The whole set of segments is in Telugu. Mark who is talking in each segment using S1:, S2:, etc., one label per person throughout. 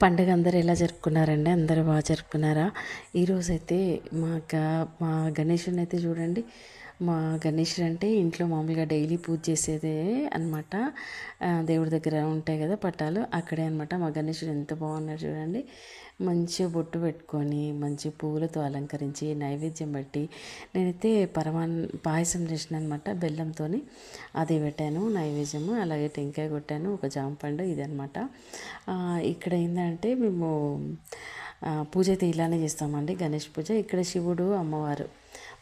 S1: పండుగ అందరూ ఎలా జరుపుకున్నారండి? అందరూ బాగా జరుపుకున్నారా? ఈరోజైతే మా గ మా గణేషుని అయితే చూడండి. మా గణేషుడు అంటే ఇంట్లో మామూలుగా డైలీ పూజ చేసేదే అనమాట దేవుడి దగ్గర ఉంటాయి కదా పట్టాలు అక్కడే అనమాట మా గణేషుడు ఎంత బాగున్నాడు చూడండి. మంచిగా బొట్టు పెట్టుకొని మంచి పువ్వులతో అలంకరించి నైవేద్యం పెట్టి నేనైతే పరమాన్ పాయసం చేసిన అనమాట బెల్లంతో అది పెట్టాను నైవేద్యము అలాగే టెంకాయ కొట్టాను ఒక జామపండు ఇదనమాట ఇక్కడ ఏంటంటే మేము పూజ అయితే ఇలానే చేస్తామండి గణేష్ పూజ. ఇక్కడ శివుడు అమ్మవారు.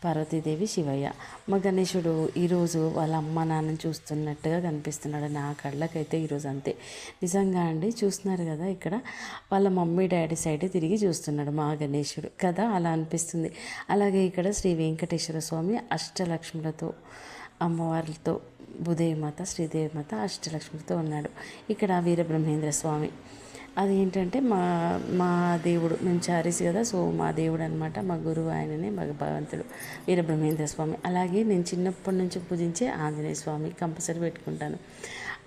S1: పార్వతీదేవి శివయ్య. మా గణేశుడు ఈరోజు వాళ్ళ అమ్మ నాన్న చూస్తున్నట్టుగా కనిపిస్తున్నాడు. నా కళ్ళకైతే ఈరోజు అంతే. నిజంగా అండి చూస్తున్నారు కదా ఇక్కడ. వాళ్ళ మమ్మీ డాడీ సైడ్ తిరిగి చూస్తున్నాడు మా గణేశుడు. కదా అలా అనిపిస్తుంది. అలాగే ఇక్కడ శ్రీ వెంకటేశ్వర స్వామి అష్టలక్ష్ములతో అమ్మవారితో శ్రీదేవి మాత అష్టలక్ష్మితో ఉన్నాడు. ఇక్కడ వీరబ్రహ్మేంద్ర స్వామి. అది ఏంటంటే మా మా దేవుడు మేము చారీస్ కదా సో మా దేవుడు అనమాట మా గురువు ఆయననే మా భగవంతుడు వీరబ్రహ్మేంద్ర స్వామి. అలాగే నేను చిన్నప్పటి నుంచి పూజించే ఆంజనేయ స్వామి కంపల్సరీ పెట్టుకుంటాను.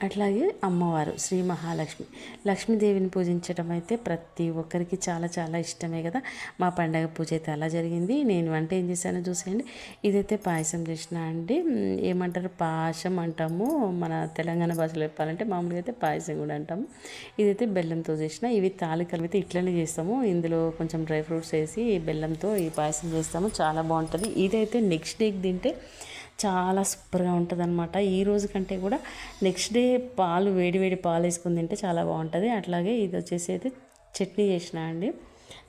S1: అట్లాగే అమ్మవారు శ్రీ మహాలక్ష్మి. లక్ష్మీదేవిని పూజించడం అయితే ప్రతి ఒక్కరికి చాలా చాలా ఇష్టమే కదా. మా పండగ పూజ అయితే అలా జరిగింది. నేను వంట ఏం చేశానో చూసేయండి. ఇదైతే పాయసం చేసిన అండి. ఏమంటారు? పాశం అంటాము. మన తెలంగాణ భాషలో చెప్పాలంటే మామూలుగా అయితే పాయసం కూడా అంటాము. ఇదైతే బెల్లంతో చేసిన ఇవి తాలికలు అయితే ఇట్లనే చేస్తాము. ఇందులో కొంచెం డ్రై ఫ్రూట్స్ వేసి బెల్లంతో ఈ పాయసం చేస్తాము. చాలా బాగుంటుంది. ఇదైతే నెక్స్ట్ డేకి తింటే చాలా సూపర్గా ఉంటుంది అనమాట ఈ రోజు కంటే కూడా నెక్స్ట్ డే పాలు వేడి వేడి పాలు వేసుకుని తింటే చాలా బాగుంటుంది. అట్లాగే ఇది వచ్చేసి అయితే చట్నీ చేసిన అండి.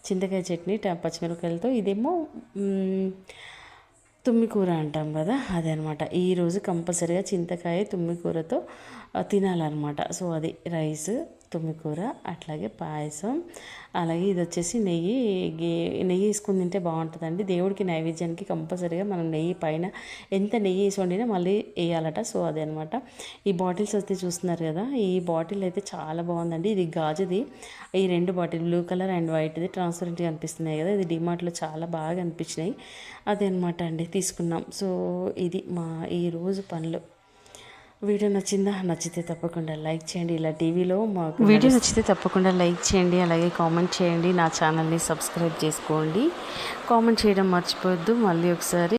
S1: చింతకాయ చట్నీ పచ్చిమిరపకాయలతో. ఇదేమో తుమ్మి కూర అంటాం కదా అదే అనమాట ఈరోజు కంపల్సరీగా చింతకాయ తుమ్మి కూరతో తినాలన్నమాట. సో అది రైస్ తుమ్మికూర అట్లాగే పాయసం అలాగే ఇది వచ్చేసి నెయ్యి నెయ్యి వేసుకుని తింటే బాగుంటుందండి. దేవుడికి నైవేద్యానికి కంపల్సరీగా మనం నెయ్యి పైన ఎంత నెయ్యి వేసి వండినా మళ్ళీ వేయాలట. సో అదే అనమాట ఈ బాటిల్స్ అయితే చూస్తున్నారు కదా ఈ బాటిల్ అయితే చాలా బాగుందండి. ఇది గాజుది. ఈ రెండు బాటిల్ బ్లూ కలర్ అండ్ వైట్ది ట్రాన్స్పరెంట్గా అనిపిస్తున్నాయి కదా. ఇది డిమార్ట్లో చాలా బాగా అనిపించినాయి. అదే అనమాట అండి తీసుకున్నాం. సో ఇది మా ఈరోజు పనులు. వీడియో నచ్చిందా? నచ్చితే తప్పకుండా లైక్ చేయండి. ఇలా టీవీలో మాకు వీడియో నచ్చితే తప్పకుండా లైక్ చేయండి. అలాగే కామెంట్ చేయండి. నా ఛానల్ని సబ్స్క్రైబ్ చేసుకోండి. కామెంట్ చేయడం మర్చిపోవద్దు. మళ్ళీ ఒకసారి